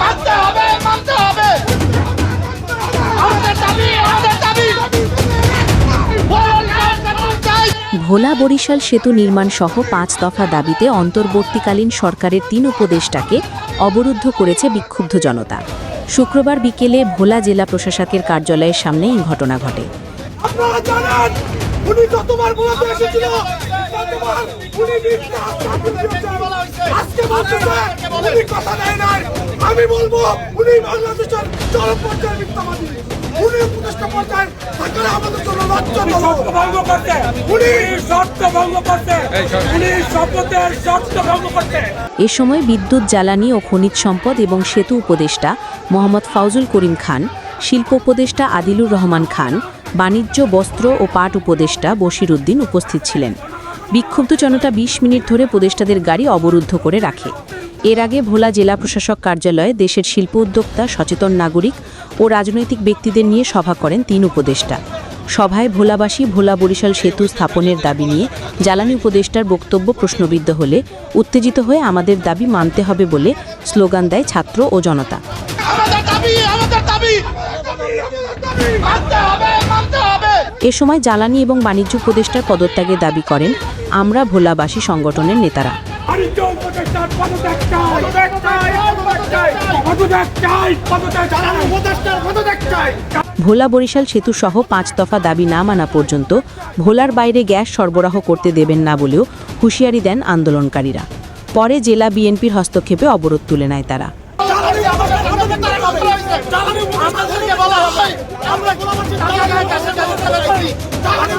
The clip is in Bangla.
মানতে হবে মানতে হবে। আমাদের দাবি আমাদের দাবি। বরিশাল সেতু চাই। ভোলা বরিশাল সেতু নির্মাণ সহ পাঁচ দফা দাবিতে অন্তর্বর্তীকালীন সরকারের তিন উপদেষ্টাকে অবরুদ্ধ করেছে বিক্ষুব্ধ জনতা। শুক্রবার বিকেলে ভোলা জেলা প্রশাসকের কার্যালয়ের সামনে এই ঘটনা ঘটে। উনি যতবার বলতে এসেছিল ততবার উনি। আজকে বলতেছে উনি কথা দেয় নাই। আমি বলব উনি বাংলাদেশের চরম পর্যায়ের মিথ্যাবাদী। উনি উপদেষ্টা পর্যায়ে থাকার আমাদের জন্য লজ্জাজনক শর্ত ভঙ্গ করতে উনি শর্ত ভঙ্গ করতে উনি শপথের শর্ত ভঙ্গ করতে এ সময় বিদ্যুৎ জ্বালানি ও খনিজ সম্পদ এবং সেতু উপদেষ্টা মোহাম্মদ ফাউজুল করিম খান শিল্প উপদেষ্টা আদিলুর রহমান খান বাণিজ্য বস্ত্র ও পাট উপদেষ্টা বশির উদ্দিন উপস্থিত ছিলেন। বিক্ষুব্ধ জনতা ২০ মিনিট ধরে উপদেষ্টাদের গাড়ি অবরুদ্ধ করে রাখে। এর আগে ভোলা জেলা প্রশাসক কার্যালয়ে দেশের শিল্প উদ্যোক্তা সচেতন নাগরিক ও রাজনৈতিক ব্যক্তিদের নিয়ে সভা করেন তিন উপদেষ্টা। সভায় ভোলাবাসী ভোলা বরিশাল সেতু স্থাপনের দাবি নিয়ে জ্বালানি উপদেষ্টার বক্তব্য প্রশ্নবিদ্ধ হলে উত্তেজিত হয়ে আমাদের দাবি মানতে হবে বলে স্লোগান দেয় ছাত্র ও জনতা। এ সময় জ্বালানি এবং বাণিজ্য উপদেষ্টার পদত্যাগের দাবি করেন আমরা ভোলাবাসী সংগঠনের নেতারা। ভোলা বরিশাল সেতু সহ পাঁচ দফা দাবি না মানা পর্যন্ত ভোলার বাইরে গ্যাস সরবরাহ করতে দেবেন না বলেও হুঁশিয়ারি দেন আন্দোলনকারীরা। পরে জেলা বিএনপির হস্তক্ষেপে অবরোধ তুলে নেয় তারা। জ্বালানি